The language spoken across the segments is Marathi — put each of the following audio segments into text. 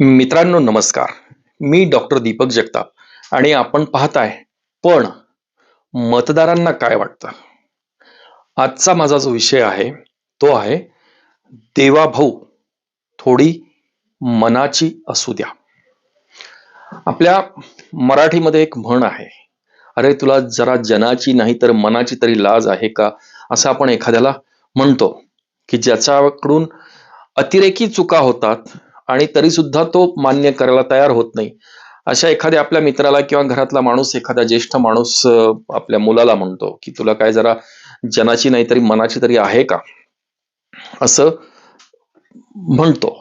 मित्रांनो नमस्कार. मी डॉक्टर दीपक जगताप आणि आपण पाहताय पण मतदारांना काय वाटतं? आजचा माझा जो विषय आहे तो आहे देवा भाऊ थोडी मनाची असू द्या. आपल्या मराठीमध्ये एक म्हण आहे अरे तुला जरा जनाची नाही तर मनाची तरी लाज आहे का? असं आपण एखाद्याला म्हणतो की ज्याच्याकडून अतिरेकी चुका होतात आणि तरी सुद्धा तो मान्य करायला तयार होत नाही. अशा एखाद्या आपल्या मित्राला किंवा घरातला माणूस एखादा ज्येष्ठ माणूस आपल्या मुलाला म्हणतो की तुला काय जरा जनाची नाही तरी मनाची तरी आहे का? असं म्हणतो.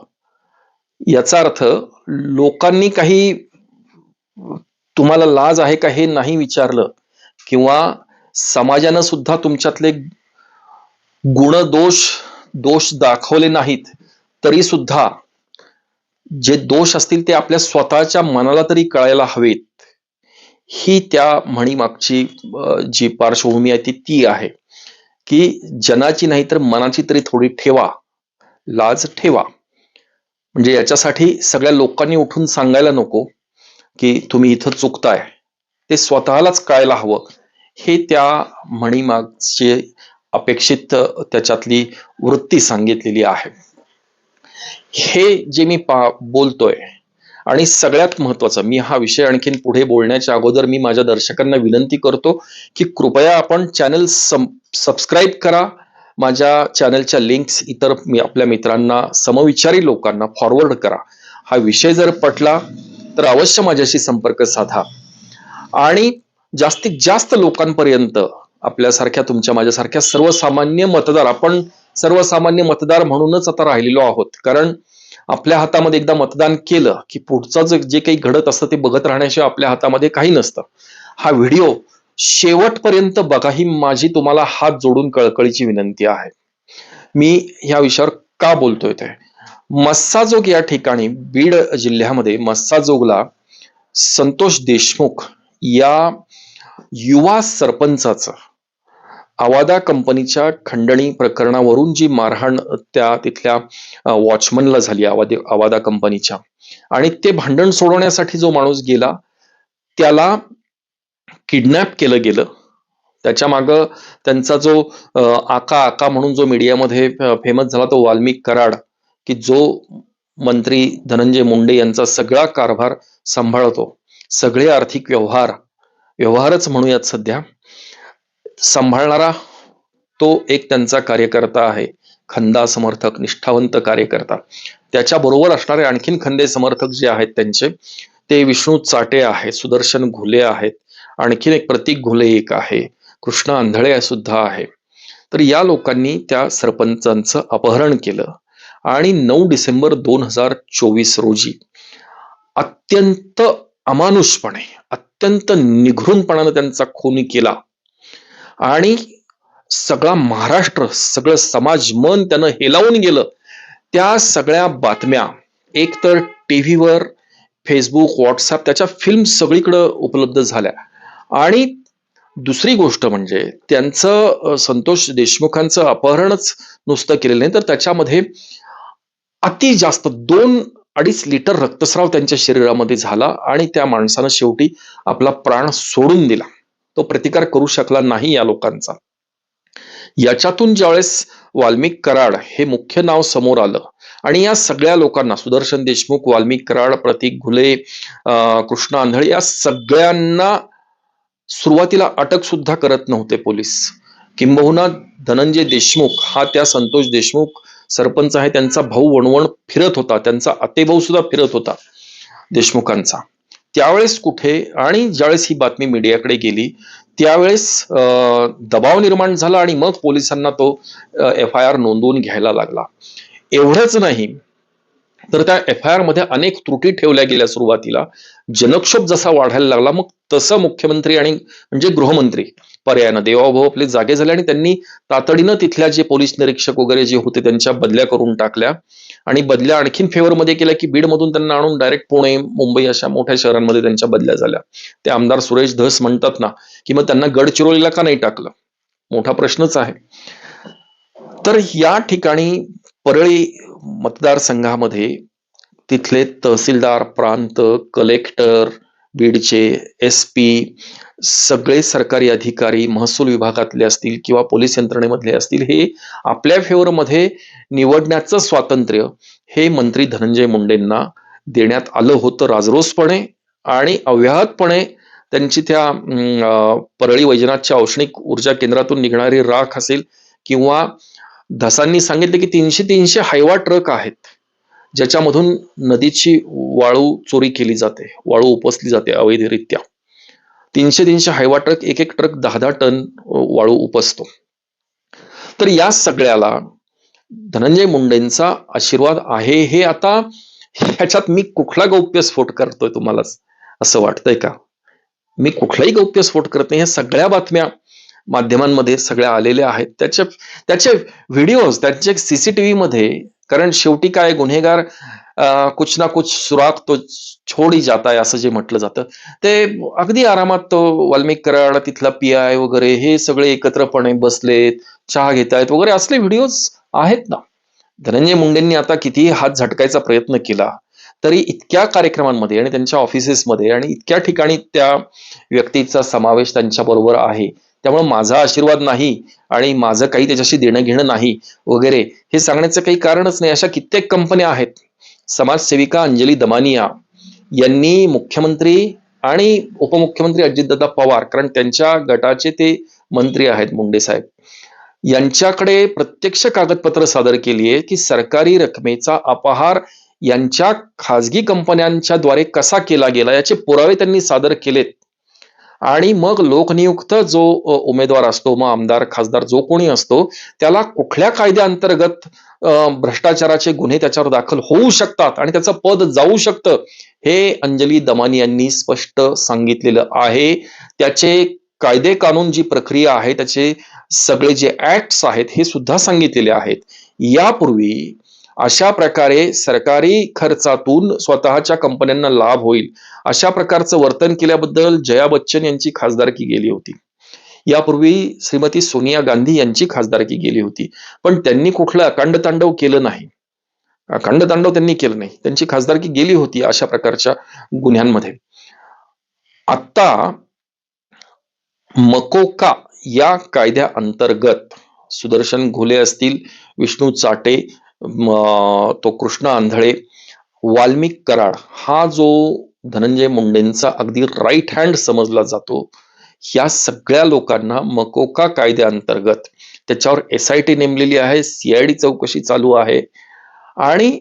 याचा अर्थ लोकांनी काही तुम्हाला लाज आहे का हे नाही विचारलं किंवा समाजानं सुद्धा तुमच्यातले गुणदोष दोष दाखवले नाहीत तरी सुद्धा जे दोष असतील ते आपल्या स्वतःच्या मनाला तरी कळायला हवेत. ही त्या म्हणीमागची जी पार्श्वभूमी आहे ती ती आहे. की जनाची नाही तर मनाची तरी थोडी ठेवा. लाज ठेवा. म्हणजे याच्यासाठी सगळ्या लोकांनी उठून सांगायला नको की तुम्ही इथं चुकताय. ते स्वतःलाच कळायला हवं. हे त्या म्हणीमागचे अपेक्षित त्याच्यातली वृत्ती सांगितलेली आहे. हे जे मी पा बोलतोय आणि सगळ्यात महत्वाचं मी हा विषय आणखीन पुढे बोलण्याच्या अगोदर मी माझ्या दर्शकांना विनंती करतो की कृपया आपण चॅनल सबस्क्राईब करा. माझ्या चॅनलच्या लिंक्स इतर मी आपल्या मित्रांना समविचारी लोकांना फॉरवर्ड करा. हा विषय जर पटला तर अवश्य माझ्याशी संपर्क साधा. आणि जास्तीत जास्त लोकांपर्यंत आपल्यासारख्या तुमच्या माझ्यासारख्या सर्वसामान्य मतदार आपण सर्वसामान्य मतदार म्हणूनच आता राहिलेलो आहोत. कारण आपल्या हातामध्ये एकदा मतदान केलं की पुढचं जे काही घडत असतं ते बघत राहण्याशिवाय आपल्या हातामध्ये काही नसतं. हा व्हिडिओ शेवटपर्यंत बघा ही माझी तुम्हाला हात जोडून कळकळीची विनंती आहे. मी ह्या विषयावर का बोलतोय ते? मस्साजोग या ठिकाणी बीड जिल्ह्यामध्ये मस्साजोगला संतोष देशमुख या युवा सरपंचाचं आवादा कंपनीच्या खंडणी प्रकरणावरून जी मारहाण त्या तिथल्या वॉचमनला झाली आवादे आवादा कंपनीच्या. आणि ते भांडण सोडवण्यासाठी जो माणूस गेला त्याला किडनॅप केलं गेलं. त्याच्या माग त्यांचा जो आका आका म्हणून जो मीडियामध्ये फेमस झाला तो वाल्मिक कराड की जो मंत्री धनंजय मुंडे यांचा सगळा कारभार सांभाळतो. सगळे आर्थिक व्यवहार व्यवहारच म्हणूयात सध्या. सांभाळणारा तो एक त्यांचा कार्यकर्ता आहे. खंदा समर्थक निष्ठावंत कार्यकर्ता. त्याच्या बरोबर असणारे आणखीन खंदे समर्थक जे आहेत त्यांचे ते विष्णू चाटे आहेत सुदर्शन घुले आहेत. आणखीन एक प्रतीक घुले एक आहे. कृष्ण आंधळे सुद्धा आहे. तर या लोकांनी त्या सरपंचांचं अपहरण केलं. आणि नऊ डिसेंबर दोन हजार चोवीस रोजी अत्यंत अमानुषपणे अत्यंत निघृणपणानं त्यांचा खून केला. आणि सगळा महाराष्ट्र सगळं समाज मन त्यानं हेलावून गेलं. त्या सगळ्या बातम्या एकतर टीव्हीवर फेसबुक व्हॉट्सअप त्याच्या फिल्म सगळीकडं उपलब्ध झाल्या. आणि दुसरी गोष्ट म्हणजे त्यांचं संतोष देशमुखांचं अपहरणच नुसतं केलेलं नाही तर त्याच्यामध्ये अति जास्त दोन अडीच लिटर रक्तस्राव त्यांच्या शरीरामध्ये झाला आणि त्या माणसानं शेवटी आपला प्राण सोडून दिला. तो प्रतिकार करू शकला नाही या लोकांचा. याच्यातून ज्यावेळेस वाल्मिक कराड हे मुख्य नाव समोर आलं आणि या सगळ्या लोकांना सुदर्शन देशमुख वाल्मिक कराड प्रतीक घुले कृष्ण आंधळे या सगळ्यांना सुरुवातीला अटक सुद्धा करत नव्हते पोलीस. किंबहुना धनंजय देशमुख हा त्या संतोष देशमुख सरपंच आहे त्यांचा भाऊ वणवण फिरत होता त्यांचा आतेभाऊ सुद्धा फिरत होता देशमुखांचा. त्यावेळेस कुठे आणि ज्यावेळेस ही बातमी मीडियाकडे गेली त्यावेळेस दबाव निर्माण झाला आणि मग पोलिसांना तो एफ आय आर नोंदवून घ्यायला लागला. एवढंच नाही तर त्या एफ आय आरमध्ये अनेक त्रुटी ठेवल्या गेल्या सुरुवातीला. जनक्षोभ जसा वाढायला लागला मग तसं मुख्यमंत्री आणि म्हणजे गृहमंत्री पर्यायानं देवाभाऊ आपले जागे झाले आणि त्यांनी तातडीनं तिथल्या जे पोलीस निरीक्षक वगैरे जे होते त्यांच्या बदल्या करून टाकल्या. आणि बदल्या आणखीन फेवर मध्ये केल्या की बीड मधून त्यांना आणून डायरेक्ट पुणे मुंबई अशा मोठ्या शहरांमध्ये त्यांच्या बदल्या झाल्या. ते आमदार सुरेश धस म्हणतात ना की मग त्यांना गडचिरोलीला का नाही टाकलं? मोठा प्रश्नच आहे. तर या ठिकाणी परळी मतदारसंघामध्ये तिथले तहसीलदार प्रांत कलेक्टर बीडचे एस पी सगळे सरकारी अधिकारी महसूल विभागातले असतील किंवा पोलीस यंत्रणेमधले असतील हे आपल्या फेवरमध्ये निवडण्याचं स्वातंत्र्य हे मंत्री धनंजय मुंडेंना देण्यात आलं होतं राजरोसपणे आणि अव्याहतपणे त्यांची त्या परळी वैजनाथच्या औष्णिक ऊर्जा केंद्रातून निघणारी राख असेल किंवा धसांनी सांगितले की तीनशे तीनशे हायवा ट्रक आहेत. ज्याच्यामधून नदीची वाळू चोरी केली जाते वाळू उपसली जाते अवैधरित्या. तीनशे तीनशे हायवा ट्रक एक एक ट्रक दहा दहा टन वाळू उपसतो. तर या सगळ्याला धनंजय मुंडेंचा आशीर्वाद आहे हे आता ह्याच्यात मी कुठला गौप्यस्फोट करतोय तुम्हाला असं वाटतंय का? मी कुठलाही गौप्यस्फोट करत नाही ह्या सगळ्या बातम्या माध्यमांमध्ये सगळ्या आलेल्या आहेत. त्याचे त्याचे व्हिडिओज त्याचे सीसीटीव्ही मध्ये कारण शेवटी काय गुन्हेगार कुछ ना कुछ सुराग तो छोड ही जाता असं जे म्हटलं जातं. ते अगदी आरामात तो वाल्मिक कराड तिथला पी आय वगैरे हे सगळे एकत्रपणे बसलेत चहा घेत आहेत वगैरे असले व्हिडिओज आहेत ना. धनंजय मुंडेंनी आता कितीही हात झटकायचा प्रयत्न केला तरी इतक्या कार्यक्रमांमध्ये आणि त्यांच्या ऑफिसेसमध्ये आणि इतक्या ठिकाणी त्या व्यक्तीचा समावेश त्यांच्या बरोबर आहे. त्यामुळे माझा आशीर्वाद नाही आणि माझं काही त्याच्याशी देणं घेणं नाही वगैरे हे सांगण्याचं काही कारणच नाही. अशा कित्येक कंपन्या आहेत. समाजसेविका अंजली दमानिया यांनी मुख्यमंत्री आणि उपमुख्यमंत्री अजितदादा पवार कारण त्यांच्या गटाचे ते मंत्री आहेत मुंडे साहेब यांच्याकडे प्रत्यक्ष कागदपत्र सादर केली आहे की सरकारी रकमेचा अपहार यांच्या खाजगी कंपन्यांच्या द्वारे कसा केला गेला याचे पुरावे त्यांनी सादर केलेत. आणि मग लोकनियुक्त जो उमेदवार असतो मग आमदार खासदार जो कोणी असतो त्याला कुठल्या कायद्याअंतर्गत भ्रष्टाचाराचे गुन्हे त्याच्यावर दाखल होऊ शकतात आणि त्याचं पद जाऊ शकतं हे अंजली दमानी यांनी स्पष्ट सांगितलेलं आहे. त्याचे कायदे कानून जी प्रक्रिया आहे त्याचे सगळे जे ऍक्ट्स आहेत हे सुद्धा सांगितलेले आहेत. यापूर्वी अशा प्रकारे सरकारी खर्चातून स्वतःच्या कंपन्यांना लाभ होईल. अशा प्रकारचं वर्तन केल्याबद्दल जया बच्चन यांची खासदारकी गेली होती. यापूर्वी श्रीमती सोनिया गांधी यांची खासदारकी गेली होती. पण त्यांनी कुठलं अकांड तांडव केलं नाही. अखंड तांडव त्यांनी केलं नाही. त्यांची खासदारकी गेली होती अशा प्रकारच्या गुन्ह्यांमध्ये. आता मकोका या कायद्या अंतर्गत सुदर्शन घुले असतील विष्णू चाटे तो कृष्ण आंधळे वाल्मिक कराड हा जो धनंजय मुंडेंचा अगदी राईट हँड समजला जातो या सगळ्या लोकांना मकोका कायद्याअंतर्गत त्याच्यावर एस आय टी नेमलेली आहे सीआयडी चौकशी चालू आहे आणि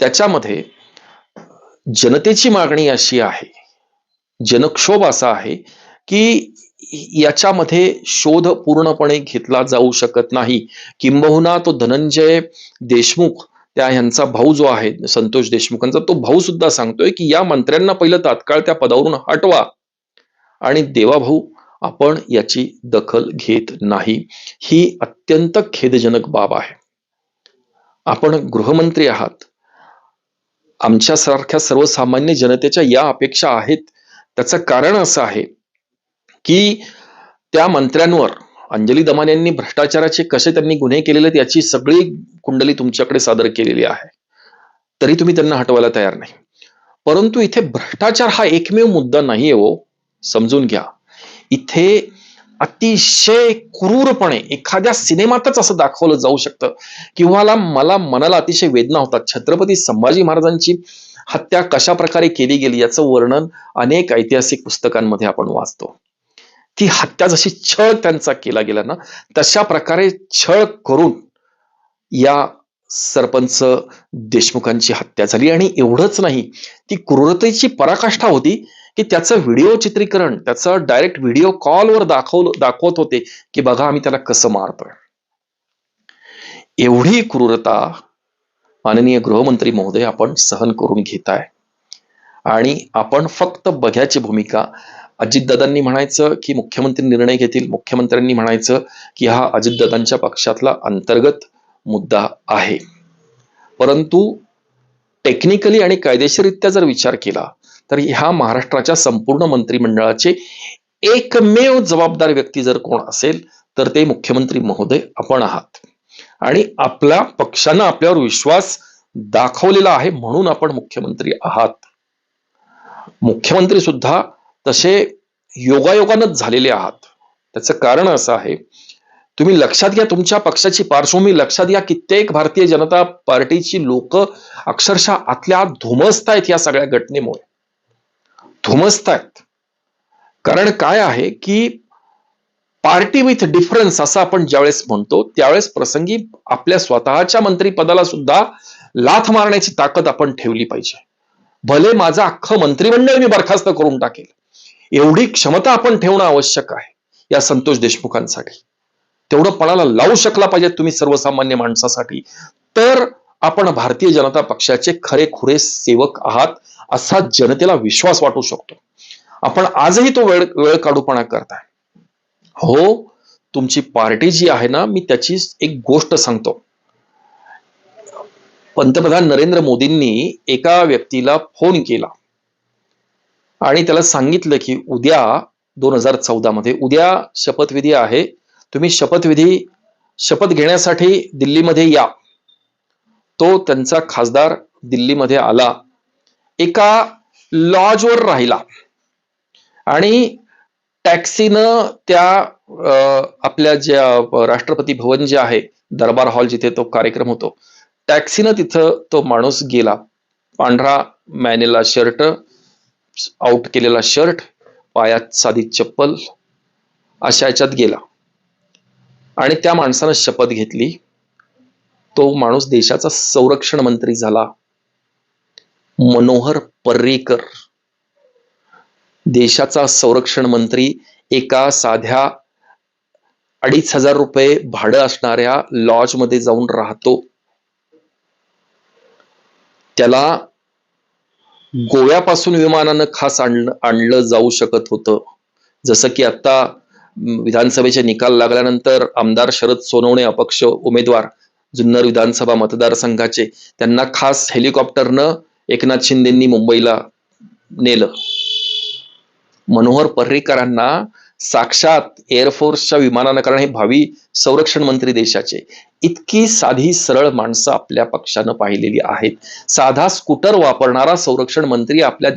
त्याच्यामध्ये जनतेची मागणी अशी आहे जनक्षोभ असा आहे की याच्यामध्ये शोध पूर्णपणे घेतला जाऊ शकत नाही. किंबहुना तो धनंजय देशमुख त्या ह्यांचा भाऊ जो आहे संतोष देशमुखांचा तो भाऊ सुद्धा सांगतोय की या मंत्र्यांना पहिलं तात्काळ त्या पदावरून हटवा. आणि देवाभाऊ आपण याची दखल घेत नाही. ही अत्यंत खेदजनक बाब आहे. आपण गृहमंत्री आहात. आमच्यासारख्या सर्वसामान्य जनतेच्या या अपेक्षा आहेत. त्याचं कारण असं आहे की त्या मंत्र्यांवर अंजली दमान यांनी भ्रष्टाचाराचे कसे त्यांनी गुन्हे केलेले आहेत याची सगळी कुंडली तुमच्याकडे सादर केलेली आहे. तरी तुम्ही त्यांना हटवायला तयार नाही. परंतु इथे भ्रष्टाचार हा एकमेव मुद्दा नाहीये हो. समजून घ्या. इथे अतिशय क्रूरपणे एखाद्या सिनेमातच असं दाखवलं जाऊ शकतं. किंवा मला मनाला अतिशय वेदना होतात. छत्रपती संभाजी महाराजांची हत्या कशा प्रकारे केली गेली याचं वर्णन अनेक ऐतिहासिक पुस्तकांमध्ये आपण वाचतो. ती हत्या जशी छळ त्यांचा केला गेला ना तशा प्रकारे छळ करून या सरपंच देशमुखांची हत्या झाली. आणि एवढंच नाही ती क्रूरतेची पराकाष्ठा होती की त्याचं व्हिडिओ चित्रीकरण त्याचं डायरेक्ट व्हिडिओ कॉलवर दाखवलं दाखवत होते की बघा आम्ही त्याला कसं मारतोय. एवढी क्रूरता माननीय गृहमंत्री महोदय आपण सहन करून घेताय. आणि आपण फक्त बघ्याची भूमिका अजितदादांनी म्हणायचं की मुख्यमंत्री निर्णय घेतील. मुख्यमंत्र्यांनी म्हणायचं की हा अजितदादांच्या पक्षातला अंतर्गत मुद्दा आहे. परंतु टेक्निकली आणि कायदेशीररित्या जर विचार केला तर ह्या महाराष्ट्राच्या संपूर्ण मंत्रिमंडळाचे एकमेव जबाबदार व्यक्ती जर कोण असेल तर ते मुख्यमंत्री महोदय आपण आहात. आणि आपल्या पक्षानं आपल्यावर विश्वास दाखवलेला आहे म्हणून आपण मुख्यमंत्री आहात. मुख्यमंत्री सुद्धा तसे योगायोगानच झालेले आहात. त्याचं कारण असं आहे. तुम्ही लक्षात घ्या तुमच्या पक्षाची पार्श्वभूमी लक्षात घ्या कित्येक भारतीय जनता पार्टीची लोक अक्षरशः आतल्या आत धुमसत आहेत या सगळ्या घटनेमुळे. धुमसत आहेत. कारण काय आहे की पार्टी विथ डिफरन्स असं आपण ज्यावेळेस म्हणतो त्यावेळेस प्रसंगी आपल्या स्वतःच्या मंत्रीपदाला सुद्धा लाथ मारण्याची ताकद आपण ठेवली पाहिजे. भले माझं अख्खं मंत्रिमंडळ मी बरखास्त करून टाकेल एवढी क्षमता आपण ठेवणं आवश्यक आहे या संतोष देशमुखांसाठी. तेवढं पणाला लावू शकला पाहिजे तुम्ही सर्वसामान्य माणसासाठी. तर आपण भारतीय जनता पक्षाचे खरे खुरे सेवक आहात असा जनतेला विश्वास वाटू शकतो. आपण आजही तो वेळ वेळ काढूपणा करताय. हो तुमची पार्टी जी आहे ना मी त्याची एक गोष्ट सांगतो. पंतप्रधान नरेंद्र मोदींनी एका व्यक्तीला फोन केला. आणि त्याला सांगितलं की उद्या दोन हजार चौदा मध्ये उद्या शपथविधी आहे. तुम्ही शपथविधी शपथ घेण्यासाठी दिल्लीमध्ये या. तो त्यांचा खासदार दिल्लीमध्ये आला. एका लॉजवर राहिला. आणि टॅक्सीनं त्या अं, आपल्या ज्या राष्ट्रपती भवन जे आहे दरबार हॉल जिथे तो कार्यक्रम होतो टॅक्सीनं तिथं तो माणूस गेला. पांढरा मॅनेला शर्ट आउट केलेला शर्ट पायात साधी चप्पल अशा याच्यात गेला. आणि त्या माणसानं शपथ घेतली. तो माणूस देशाचा संरक्षण मंत्री झाला. मनोहर पर्रीकर. देशाचा संरक्षण मंत्री एका साध्या अडीच हजार रुपये भाडं असणाऱ्या लॉजमध्ये जाऊन राहतो. त्याला गोव्यापासून विमानानं खास आणलं आणलं जाऊ शकत होतं. जसं की आता विधानसभेचे निकाल लागल्यानंतर आमदार शरद सोनवणे अपक्ष उमेदवार जुन्नर विधानसभा मतदारसंघाचे त्यांना खास हेलिकॉप्टरनं एकनाथ शिंदेंनी मुंबईला नेलं. मनोहर पर्रीकरांना साक्षात एअरफोर्सच्या विमानानं कारण हे भावी संरक्षण मंत्री देशाचे. इतकी साधी सरळ माणसं आपल्या पक्षानं पाहिलेली आहेत. साधा स्कूटर वापरणारा संरक्षण मंत्री आपल्या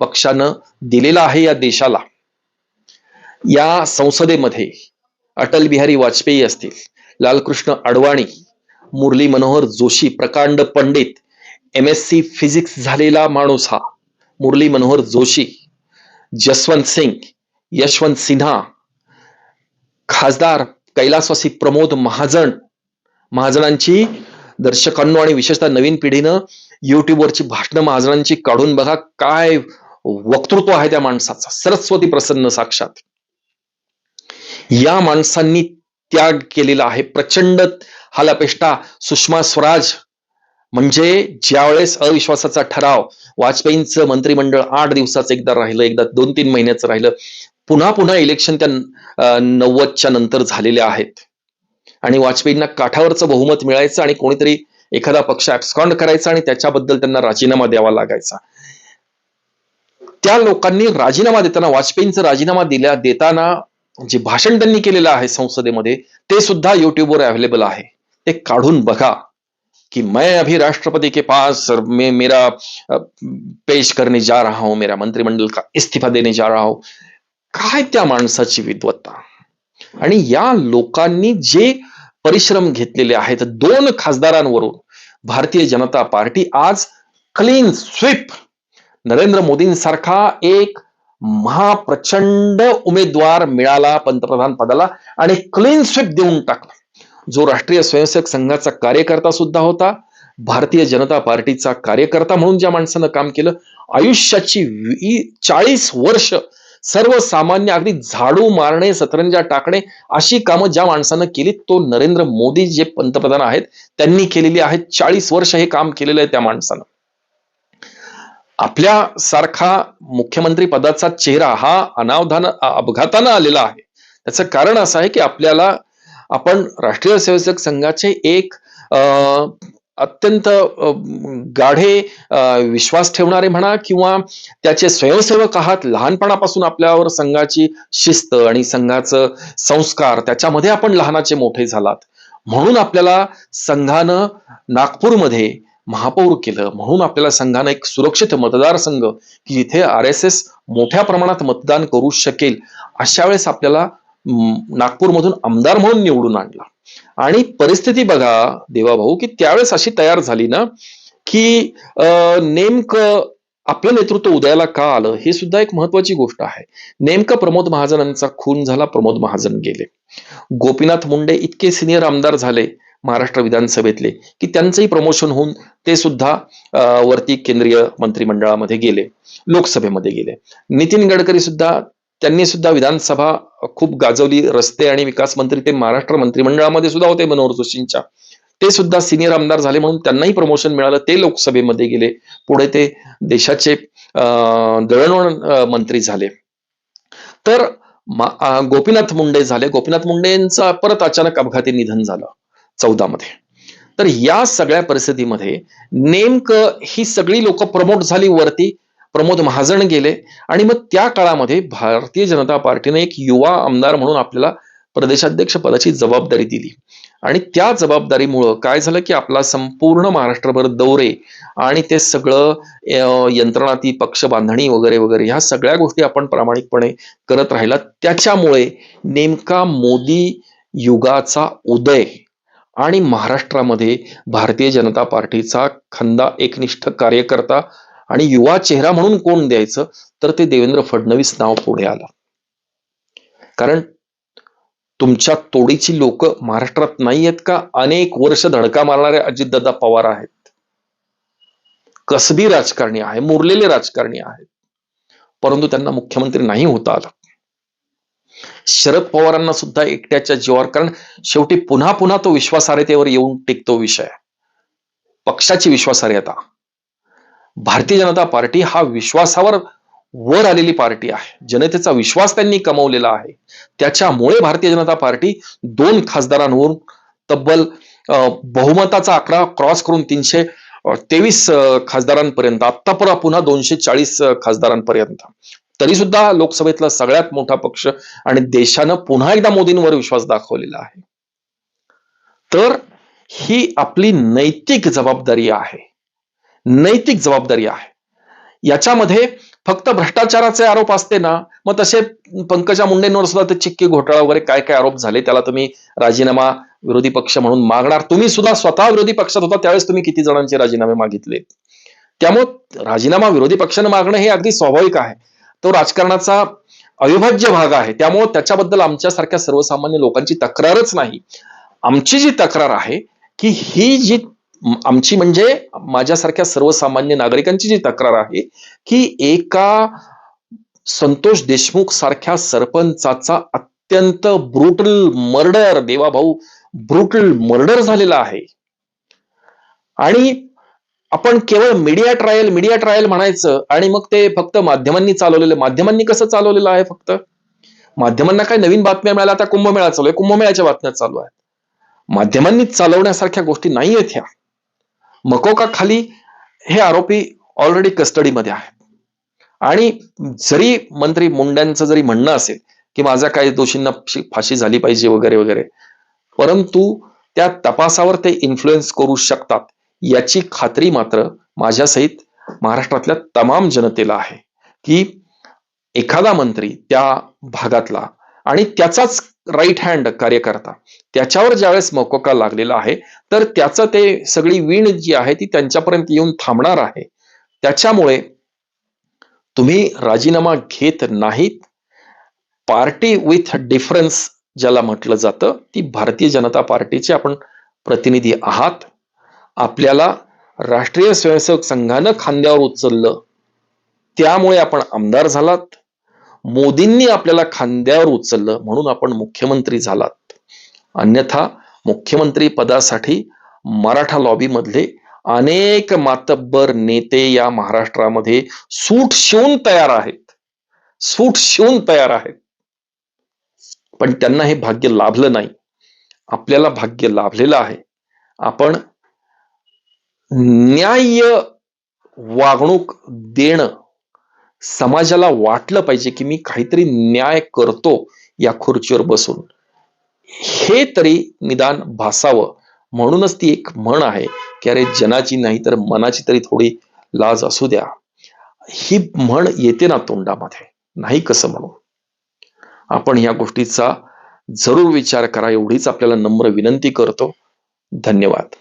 पक्षानं दिलेला आहे या देशाला. या संसदेमध्ये अटल बिहारी वाजपेयी असतील लालकृष्ण अडवाणी मुरली मनोहर जोशी प्रकांड पंडित एम एस सी फिजिक्स झालेला माणूस हा मुरली मनोहर जोशी जसवंत सिंग यशवंत सिन्हा खासदार कैलासवासी प्रमोद महाजन महाजनांची दर्शकांनो आणि विशेषतः नवीन पिढीनं युट्यूबवरची भाषणं महाजनांची काढून बघा काय वक्तृत्व आहे त्या माणसाचा. सरस्वती प्रसन्न साक्षात. या माणसांनी त्याग केलेला आहे. प्रचंड हालापेष्टा सुषमा स्वराज. म्हणजे ज्यावेळेस अविश्वासाचा ठराव वाजपेयींचं मंत्रिमंडळ आठ दिवसाचं एकदा राहिलं एकदा दोन तीन महिन्याचं राहिलं पुन्हा पुन्हा इलेक्शन त्या नव्वदच्या नंतर झालेले आहेत. आणि वाजपेयींना काठावरचं बहुमत मिळायचं आणि कोणीतरी एखादा पक्ष ऍबस्कॉन्ड करायचा आणि त्याच्याबद्दल त्यांना राजीनामा द्यावा लागायचा. त्या लोकांनी राजीनामा देताना वाजपेयींचा राजीनामा दिल्या देताना जे भाषण त्यांनी केलेलं आहे संसदेमध्ये ते सुद्धा युट्यूबवर अवेलेबल आहे. ते काढून बघा कि मैं अभी राष्ट्रपति के पास मैं मेरा पेश करने जा रहा हूं मेरा मंत्रिमंडल का इस्तीफा देने जा रहा हूं. काय त्या माणसाची विद्वत्ता? आणि या लोकांनी जे परिश्रम घेतलेले आहेत दोन खासदारांवरून भारतीय जनता पार्टी आज क्लीन स्वीप नरेंद्र मोदींसारखा एक महाप्रचंड उमेदवार मिळाला पंतप्रधान पदाला आणि क्लीन स्वीप देऊन टाकला. जो राष्ट्रीय स्वयंसेवक संघाचा कार्यकर्ता सुद्धा होता भारतीय जनता पार्टीचा कार्यकर्ता म्हणून ज्या माणसानं काम केलं आयुष्याची चाळीस वर्ष सर्वसामान्य अगदी झाडू मारणे सतरंजा टाकणे अशी कामं ज्या माणसानं केली तो नरेंद्र मोदी जे पंतप्रधान आहेत त्यांनी केलेली आहेत. चाळीस वर्ष हे काम केलेलं आहे त्या माणसानं. आपल्या सारखा मुख्यमंत्री पदाचा चेहरा हा अनावधान अपघातानं आलेला आहे. त्याचं कारण असं आहे की आपल्याला आपण राष्ट्रीय स्वयंसेवक संघाचे एक अं, अत्यंत गाढे विश्वास ठेवणारे म्हणा किंवा त्याचे स्वयंसेवक आहात लहानपणापासून आपल्यावर संघाची शिस्त आणि संघाचं संस्कार त्याच्यामध्ये आपण लहानाचे मोठे झालात. म्हणून आपल्याला संघानं नागपूरमध्ये महापौर केलं. म्हणून आपल्याला संघानं एक सुरक्षित मतदारसंघ की जिथे आर एस एस मोठ्या प्रमाणात मतदान करू शकेल अशा वेळेस आपल्याला नागपूरमधून आमदार म्हणून निवडून आणला. आणि परिस्थिती बघा देवाभाऊ की त्यावेळेस अशी तयार झाली ना की अं, नेमकं आपलं नेतृत्व उदयाला का आलं हे सुद्धा एक महत्वाची गोष्ट आहे. नेमकं प्रमोद महाजनांचा खून झाला प्रमोद महाजन गेले. गोपीनाथ मुंडे इतके सिनियर आमदार झाले महाराष्ट्र विधानसभेतले की त्यांचंही प्रमोशन होऊन ते सुद्धा वरती केंद्रीय मंत्रिमंडळामध्ये गेले लोकसभेमध्ये गेले. नितीन गडकरी सुद्धा त्यांनी सुद्धा विधानसभा खूप गाजवली. रस्ते आणि विकास मंत्री ते महाराष्ट्र मंत्रिमंडळामध्ये सुद्धा होते मनोहर जोशींच्या. ते सुद्धा सिनियर आमदार झाले म्हणून त्यांनाही प्रमोशन मिळालं. ते लोकसभेमध्ये गेले. पुढे ते देशाचे अं, दळणवळण मंत्री झाले. तर गोपीनाथ मुंडे झाले. गोपीनाथ मुंडेंचं परत अचानक अपघाती निधन झालं चौदा मध्ये तर या सगळ्या परिस्थितीमध्ये नेमकं ही सगळी लोक प्रमोट झाली वरती. प्रमोद महाजन गेले. आणि मग त्या काळामध्ये भारतीय जनता पार्टीने एक युवा आमदार म्हणून आपल्याला प्रदेशाध्यक्ष पदाची जबाबदारी दिली. आणि त्या जबाबदारीमुळं काय झालं की आपला संपूर्ण महाराष्ट्रभर दौरे आणि ते सगळं यंत्रणा ती पक्ष बांधणी वगैरे वगैरे ह्या सगळ्या गोष्टी आपण प्रामाणिकपणे करत राहिला त्याच्यामुळे नेमका मोदी युगाचा उदय आणि महाराष्ट्रामध्ये भारतीय जनता पार्टीचा खंदा एकनिष्ठ कार्यकर्ता आणि युवा चेहरा म्हणून कोण द्यायचं? तर ते देवेंद्र फडणवीस नाव पुढे आलं. कारण तुमच्या तोडीची लोक महाराष्ट्रात नाही आहेत का? अनेक वर्ष धडका मारणारे अजितदादा पवार आहेत. कसबी राजकारणी आहे मुरलेले राजकारणी आहेत. परंतु त्यांना मुख्यमंत्री नाही होता आला. शरद पवारांना सुद्धा एकट्याच्या जीवावर कारण शेवटी पुन्हा पुन्हा तो विश्वासार्हतेवर येऊन टिकतो विषय. पक्षाची विश्वासार्हता. भारतीय जनता पार्टी हा विश्वासावर वर आलेली पार्टी आहे. जनतेचा विश्वास त्यांनी कमवलेला आहे. त्याच्यामुळे भारतीय जनता पार्टी दोन खासदारांवरून तब्बल बहुमताचा आकडा क्रॉस करून तीनशे तेवीस खासदारांपर्यंत आता पुन्हा पुन्हा दोनशे चाळीस खासदारांपर्यंत. तरी सुद्धा लोकसभेतला सगळ्यात मोठा पक्ष आणि देशानं पुन्हा एकदा मोदींवर विश्वास दाखवलेला आहे. तर ही आपली नैतिक जबाबदारी आहे. नैतिक जबाबदारी आहे. याच्यामध्ये फक्त भ्रष्टाचाराचे आरोप असते ना मग तसे पंकजा मुंडेंवर सुद्धा ते चिक्की घोटाळा वगैरे काय काय आरोप झाले त्याला तुम्ही राजीनामा विरोधी पक्ष म्हणून मागणार. तुम्ही सुद्धा स्वतः विरोधी पक्षात होता त्यावेळेस तुम्ही किती जणांचे राजीनामे मागितले? त्यामुळे राजीनामा विरोधी पक्षाने मागणं हे अगदी स्वाभाविक आहे. तो राजकारणाचा अविभाज्य भाग आहे. त्यामुळे त्याच्याबद्दल आमच्यासारख्या सर्वसामान्य लोकांची तक्रारच नाही. आमची जी तक्रार आहे की ही जी आमची म्हणजे माझ्यासारख्या सर्वसामान्य नागरिकांची जी तक्रार आहे की एका संतोष देशमुख सारख्या सरपंचाचा अत्यंत brutal murder Devabhau brutal murder झालेला आहे. आणि आपण केवळ मीडिया ट्रायल मीडिया ट्रायल म्हणायचं आणि मग ते फक्त माध्यमांनी चालवलेलं माध्यमांनी कसं चालवलेलं आहे फक्त? माध्यमांना काय नवीन बातम्या मिळाल्या आता कुंभमेळा चालू आहे कुंभमेळ्याच्या बातम्या चालू आहेत. माध्यमांनी चालवण्यासारख्या गोष्टी नाही आहेत ह्या. मकोका खाली हे आरोपी ऑलरेडी कस्टडीमध्ये आहेत. आणि जरी मंत्री मुंड्यांचं जरी म्हणणं असेल की माझ्या काही दोषींना फाशी झाली पाहिजे वगैरे वगैरे परंतु त्या तपासावर ते इन्फ्लुएन्स करू शकतात याची खात्री मात्र माझ्यासहित महाराष्ट्रातल्या तमाम जनतेला आहे की एखादा मंत्री त्या भागातला आणि त्याचाच राईट हँड कार्यकर्ता. त्याच्यावर ज्यावेळेस मकोका लागलेला आहे तर त्याचं ते सगळी वीण जी आहे ती त्यांच्यापर्यंत येऊन थांबणार आहे. त्याच्यामुळे तुम्ही राजीनामा घेत नाहीत. पार्टी विथ डिफरन्स ज्याला म्हटलं जातं ती भारतीय जनता पार्टीचे आपण प्रतिनिधी आहात. आपल्याला राष्ट्रीय स्वयंसेवक संघानं खांद्यावर उचललं. त्यामुळे आपण आमदार झालात. मोदींनी आपल्याला खांद्यावर उचललं म्हणून आपण मुख्यमंत्री झालात. अन्यथा मुख्यमंत्री पदासाठी मराठा लॉबी मधले अनेक मातब्बर नेते या महाराष्ट्रामध्ये सूट शिवून तयार आहेत. सूट शिवून तयार आहेत. पण त्यांना हे भाग्य लाभलं नाही. आपल्याला भाग्य लाभलेलं आहे. आपण न्याय्य वागणूक देणं समाजाला वाटलं पाहिजे की मी काहीतरी न्याय करतो या खुर्चीवर बसून. हे तरी निदान भासावं. म्हणूनच ती एक म्हण आहे की अरे जनाची नाही तर मनाची तरी थोडी लाज असू द्या. ही म्हण येते ना तोंडामध्ये. नाही कसं म्हणू? आपण या गोष्टीचा जरूर विचार करा. एवढीच आपल्याला नम्र विनंती करतो. धन्यवाद.